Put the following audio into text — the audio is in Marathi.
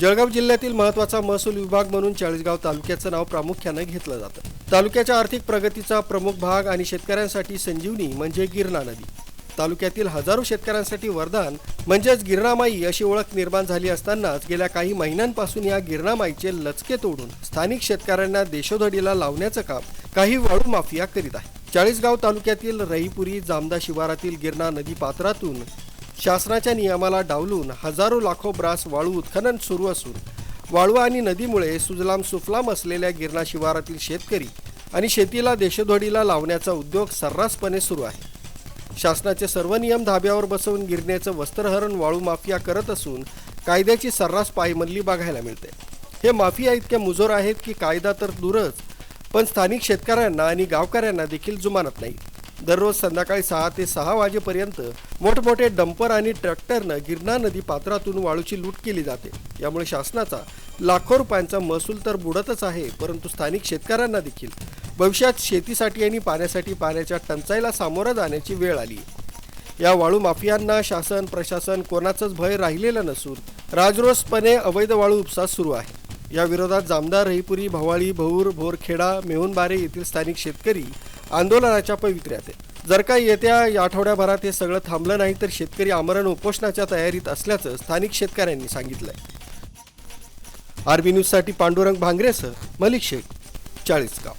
जळगाव जिल्ह्यातील महत्त्वाचा महसूल विभाग म्हणून चाळीसगाव तालुक्याचं नाव प्रामुख्यानं घेतलं जातं. तालुक्याच्या आर्थिक प्रगतीचा प्रमुख भाग आणि शेतकऱ्यांसाठी संजीवनी म्हणजे गिरणा नदी. तालुक्यातील हजारो शेतकऱ्यांसाठी वरदान म्हणजेच गिरणामाई अशी ओळख निर्माण झाली असतानाच गेल्या काही महिन्यांपासून या गिरणामाईचे लचके तोडून स्थानिक शेतकऱ्यांना देशोधडीला लावण्याचं काम काही वाळू माफिया करीत आहे. चाळीसगाव तालुक्यातील रहीपुरी जामदा शिवारातील गिरणा नदी पात्रातून शासनाच्या नियमाला डावलून हजारो लाखो ब्रास वाळू उत्खनन सुरू असून वाळू आणि नदीमुळे सुजलाम सुफलाम असलेल्या गिरणा शिवारातील शेतकरी आणि शेतीला देशधोडीला लावण्याचा उद्योग सर्रासपणे सुरू आहे. शासनाचे सर्व नियम धाब्यावर बसवून गिरण्याचं वस्त्रहरण वाळू माफिया करत असून कायद्याची सर्रास पायमल्ली बघायला मिळते. हे माफिया इतके मुजोर आहेत की कायदा तर दूरच पण स्थानिक शेतकऱ्यांना आणि गावकऱ्यांना देखील जुमानत नाही. दररोज संध्याकाळी सहा ते सहा वाजेपर्यंत मोठमोठे डंपर आणि ट्रॅक्टरनं गिरणा नदी पात्रातून वाळूची लूट केली जाते. यामुळे शासनाचा लाखो रुपयांचा महसूल तर बुडतच आहे परंतु स्थानिक शेतकऱ्यांना देखील. भविष्यात शेतीसाठी आणि पाण्यासाठी पाण्याच्या टंचाईला सामोरं जाण्याची वेळ आली या वाळू माफियांना शासन प्रशासन कोणाचंच भय राहिलेलं नसून राजरोसपणे अवैध वाळू उपसा सुरू आहे. या विरोधात जामदार रहीपुरी भवाळी भौर भोरखेडा मेहुणबारे येथील स्थानिक शेतकरी आंदोलनाच्या पवित्र्यात जर का येत्या या आठवड्याभरात हे सगळं थांबलं नाही तर शेतकरी आमरण उपोषणाच्या तयारीत असल्याचं स्थानिक शेतकऱ्यांनी सांगितलंय. आरबी न्यूजसाठी पांडुरंग भांगरेसह मलिक शेख चाळीसगाव.